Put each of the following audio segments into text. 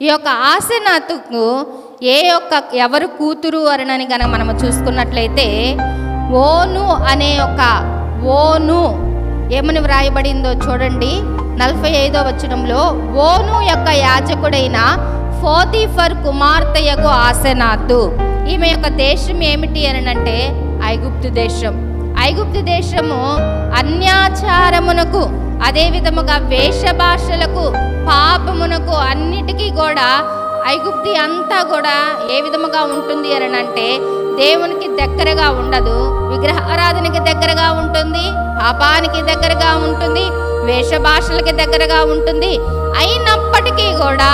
ఈ యొక్క ఆసనాతుకు ఏ యొక్క ఎవరు కూతురు అనని కనుక మనం చూసుకున్నట్లయితే ఓను అనే ఒక ఓను ఏమని వ్రాయబడిందో చూడండి. నలభై ఐదో వచనంలో ఓను యొక్క యాజకుడైన ఫోతిఫర్ కుమార్తెయకు ఆసనాతు ఈమె యొక్క దేశం ఏమిటి అని అంటే ఐగుప్తు దేశం. ఐగుప్తు దేశము అన్యాచారమునకు అదే విధముగా వేష భాషలకు పాపమునకు అన్నిటికీ కూడా ఐగుప్తి అంతా కూడా ఏ విధముగా ఉంటుంది అని అంటే దేవునికి దగ్గరగా ఉండదు విగ్రహారాధనకి దగ్గరగా ఉంటుంది పాపానికి దగ్గరగా ఉంటుంది వేష భాషలకి దగ్గరగా ఉంటుంది. అయినప్పటికీ కూడా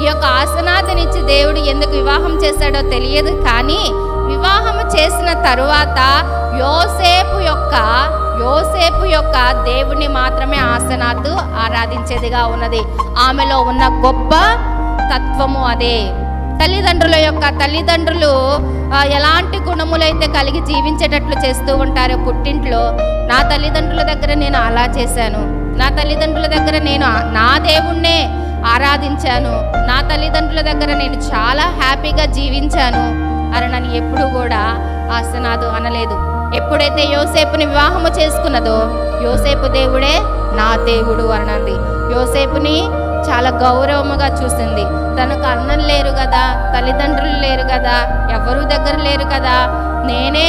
ఈ యొక్క ఆసనాదనిచ్చి దేవుడు ఎందుకు వివాహం చేశాడో తెలియదు కానీ వివాహం చేసిన తరువాత యోసేపు యొక్క యోసేపు యొక్క దేవుణ్ణి మాత్రమే ఆసనాత్ ఆరాధించేదిగా ఉన్నది. ఆమెలో ఉన్న గొప్ప తత్వము అదే. తల్లిదండ్రుల యొక్క తల్లిదండ్రులు ఎలాంటి ఎలాంటి గుణములైతే కలిగి జీవించేటట్లు చేస్తూ ఉంటారో పుట్టింట్లో నా తల్లిదండ్రుల దగ్గర నేను అలా చేశాను. నా తల్లిదండ్రుల దగ్గర నేను నా దేవుణ్ణే ఆరాధించాను. నా తల్లిదండ్రుల దగ్గర నేను చాలా హ్యాపీగా జీవించాను. అని నన్ను ఎప్పుడు కూడా ఆసనాదు అనలేదు. ఎప్పుడైతే యోసేపుని వివాహము చేసుకున్నదో యోసేపు దేవుడే నా దేవుడు అన్నది యోసేపుని చాలా గౌరవముగా చూసింది. తనకు అన్నం లేరు కదా తల్లిదండ్రులు లేరు కదా ఎవరు దగ్గర లేరు కదా నేనే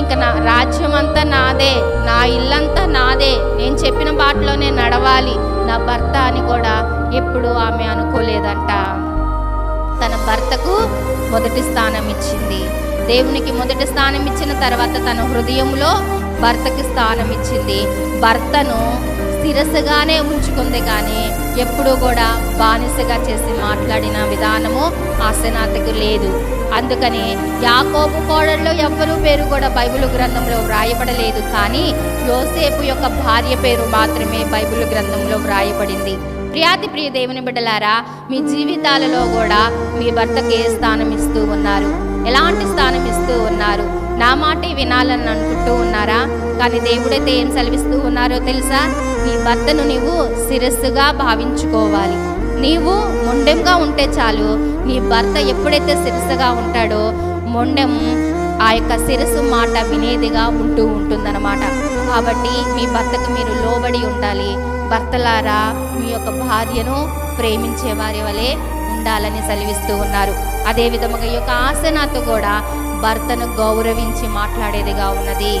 ఇంకా నా రాజ్యం అంతా నాదే నా ఇల్లంతా నాదే నేను చెప్పిన బాటలోనే నడవాలి నా భర్త అని కూడా ఎప్పుడు ఆమె అనుకోలేదంట. భర్తకు మొదటి స్థానం ఇచ్చింది దేవునికి మొదటి స్థానం ఇచ్చిన తర్వాత తన హృదయంలో భర్తకి స్థానం ఇచ్చింది భర్తను శిరస్సుగానే ఉంచుకుంది కానీ ఎప్పుడూ కూడా బానిసగా చేసి మాట్లాడిన విధానము ఆసనాతకు లేదు. అందుకని యాకోబు కోడల్లో ఎవ్వరూ పేరు కూడా బైబిల్ గ్రంథంలో వ్రాయబడలేదు. కానీ యోసేపు యొక్క భార్య పేరు మాత్రమే బైబిల్ గ్రంథంలో వ్రాయబడింది. ప్రియాతి ప్రియ దేవుని బిడ్డలారా మీ జీవితాలలో కూడా మీ భర్తకి ఏ స్థానం ఇస్తూ ఉన్నారు. ఎలాంటి స్థానం ఇస్తూ ఉన్నారు? నా మాటే వినాలని అనుకుంటూ ఉన్నారా? కానీ దేవుడైతే ఏం సెలవిస్తూ ఉన్నారో తెలుసా? నీ భర్తను నీవు శిరస్సుగా భావించుకోవాలి. నీవు మొండెంగా ఉంటే చాలు నీ భర్త ఎప్పుడైతే శిరస్సుగా ఉంటాడో మొండెం ఆ యొక్క శిరస్సు మాట వినేదిగా ఉంటూ ఉంటుందన్నమాట. కాబట్టి మీ భర్తకు మీరు లోబడి ఉండాలి. భర్తలారా మీ యొక్క భార్యను ప్రేమించే వారి వలె ఉండాలని సెలవిస్తూ ఉన్నారు. అదే విధముగా ఈ యొక్క ఆసనాతో కూడా భర్తను గౌరవించి మాట్లాడేదిగా ఉన్నది.